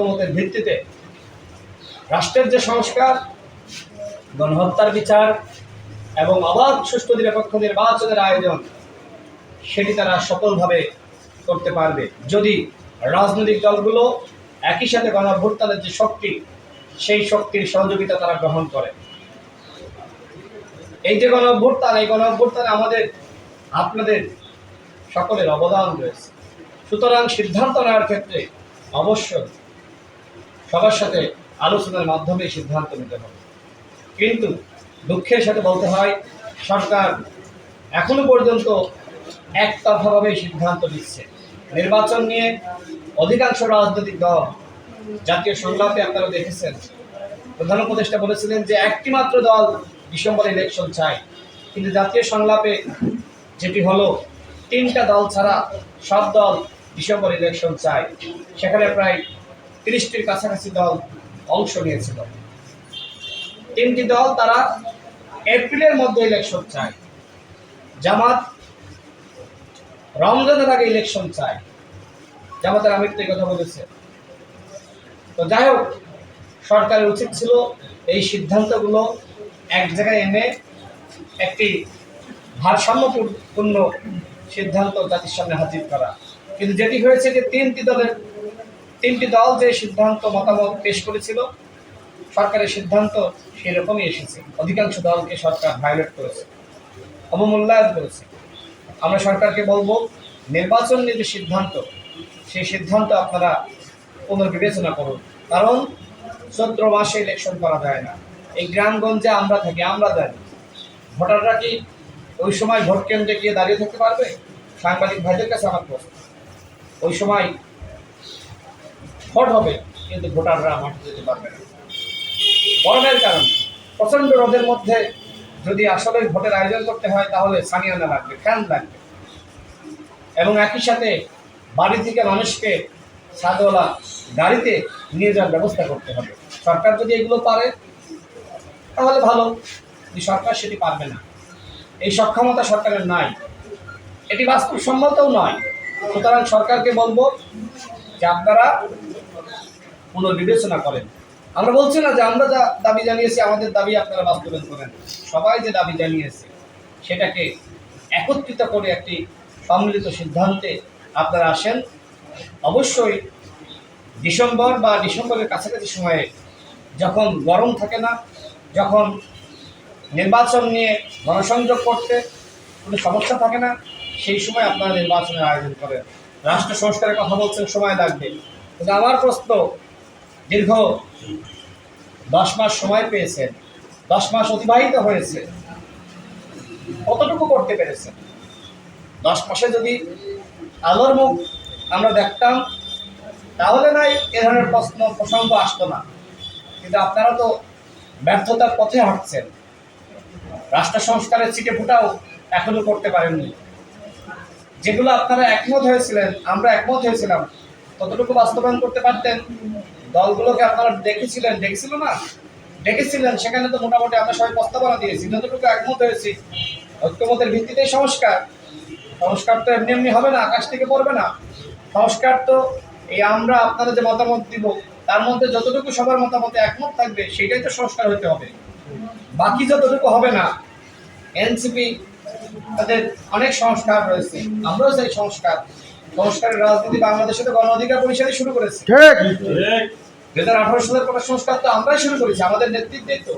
ঐক্যমতের ভিত্তিতে রাষ্ট্রের যে সংস্কার, গণহত্যার বিচার এবং অবাধ সুষ্ঠু নিরপেক্ষ নির্বাচনের আয়োজন, সেটি তারা সফলভাবে করতে পারবে। যদি রাজনৈতিক দলগুলো একই সাথে গণভোটানের যে শক্তি, সেই শক্তির সহযোগিতা তারা গ্রহণ করে। এই যে গণভোটান এই গণভোটানে আমাদের, আপনাদের সকলের অবদান রয়েছে। সুতরাং সিদ্ধান্ত নেওয়ার ক্ষেত্রে অবশ্যই সবার সাথে আলোচনার মাধ্যমে সিদ্ধান্ত নিতে হবে। কিন্তু দুঃখের সাথে বলতে হয়, সরকার এখনও পর্যন্ত একতরফাভাবে সিদ্ধান্ত নিচ্ছে। নির্বাচন নিয়ে অধিকাংশ রাজনৈতিক দল জাতীয় সংলাপে আপনারা দেখেছেন, প্রধান উপদেষ্টা বলেছিলেন যে একটি মাত্র দল ডিসেম্বর ইলেকশন চায়। কিন্তু জাতীয় সংলাপে যেটি হলো, তিনটা দল ছাড়া সব দল ডিসেম্বর ইলেকশন চায়। সেখানে প্রায় তিরিশটির কাছাকাছি দল অংশ নিয়েছিল। তিনটি দল তারা এপ্রিলের মধ্যে ইলেকশন চায়। জামাত রমজানের আগে ইলেকশন চায়। জামাতের আমির তো কথা বলেছে। তো যাই হোক, সরকারের উচিত ছিল এই সিদ্ধান্তগুলো এক জায়গায় এনে একটি ভারসাম্যপূর্ণ সিদ্ধান্ত জাতির সামনে হাজির করা। কিন্তু যেটি হয়েছে যে তিনটি দলের তিনটি দল যে সিদ্ধান্ত মতামত পেশ করেছিল, সরকারের সিদ্ধান্ত সেরকমই এসেছে। অধিকাংশ দলকে সরকার ভায়োলেট করেছে, অবমূল্যায়ন করেছে। আমরা সরকারকে বলব, নির্বাচন নিয়ে যে সিদ্ধান্ত, সেই সিদ্ধান্ত আপনারা পুনর্বিবেচনা করুন। কারণ চৈত্র মাসে ইলেকশন করা যায় না। এই গ্রামগঞ্জে আমরা থাকি, আমরা জানি। ভোটাররা কি ওই সময় ভোট কেন্দ্রে গিয়ে দাঁড়িয়ে থাকতে পারবে? সাংবাদিক ভাইদের কাছে আমার প্রশ্ন। ওই সময় ভোট হবে, কিন্তু ভোটাররা মাঠে যেতে পারবে না। গরমের কারণে, প্রচণ্ড রোদের মধ্যে যদি আসলে ভোটের আয়োজন করতে হয়, তাহলে সানিয়ানা লাগবে, ফ্যান লাগবে। এবং একই সাথে বাড়ি থেকে মানুষকে সাদওয়ালা গাড়িতে নিয়ে যাওয়ার ব্যবস্থা করতে হবে। সরকার যদি এগুলো পারে, তাহলে ভালো সরকার সেটি পারবে না। এই সক্ষমতা সরকারের নাই। এটি বাস্তবসম্মতও নয়। সুতরাং সরকারকে বলব যে আপনারা পুনর্বিবেচনা করেন। আমরা বলছি না যে আমরা যা দাবি জানিয়েছি, আমাদের দাবি আপনারা বাস্তবায়ন করেন। সবাই যে দাবি জানিয়েছে, সেটাকে একত্রিত করে একটি সম্মিলিত সিদ্ধান্তে আপনারা আসেন। অবশ্যই ডিসেম্বর বা ডিসেম্বরের কাছাকাছি সময়ে যখন গরম থাকে না, যখন নির্বাচন নিয়ে গণসংযোগ করতে কোনো সমস্যা থাকে না, সেই সময় আপনারা নির্বাচনের আয়োজন করেন। রাষ্ট্র সংস্কারের কথা বলছেন, সময় লাগবে। কিন্তু আমার প্রশ্ন দীর্ঘ দশ মাস সময় পেয়েছেন, দশ মাস অতিবাহিত হয়েছে কতটুকু করতে পেরেছেন? দশ মাসে যদি আলোর মুখ আমরা দেখতাম, তাহলে নাই এ ধরনের প্রশ্ন, প্রসঙ্গ আসতো না। কিন্তু আপনারা তো ব্যর্থতার পথে হাঁটছেন। রাষ্ট্র সংস্কারের ছিটে ফুটাও এখনও করতে পারেননি। যেগুলো আপনারা একমত হয়েছিলেন, আমরা একমত হয়েছিলাম, ততটুকু বাস্তবায়ন করতে পারতেন? দলগুলোকে আপনারা দেখেছিলেন, দেখছিল না? ডেকেছিলেন সেখানে তো মোটামুটি আমরা সবাই প্রস্তাবনা দিয়েছি। যতটুকু একমত হয়েছি, ঐক্যমতের ভিত্তিতেই সংস্কার। সংস্কার তো এমনি এমনি হবে না, আকাশ থেকে পড়বে না। সংস্কার তো এই আমরা আপনারা যে মতামত দিব, তার মধ্যে যতটুকু সবার মতামতে একমত থাকবে, সেটাই তো সংস্কার হতে হবে। বাকি যতটুকু হবে না, এনসিপি তাদের অনেক সংস্কার রয়েছে। আমরাও সেই সংস্কার সংস্কারের রাজনীতি বাংলাদেশে তো গণ অধিকার পরিষদই শুরু করেছে। ঠিক। দুই হাজার আঠারো সালের কোনো সংস্কার তো আমরাই শুরু করেছি আমাদের নেতৃত্বে তো।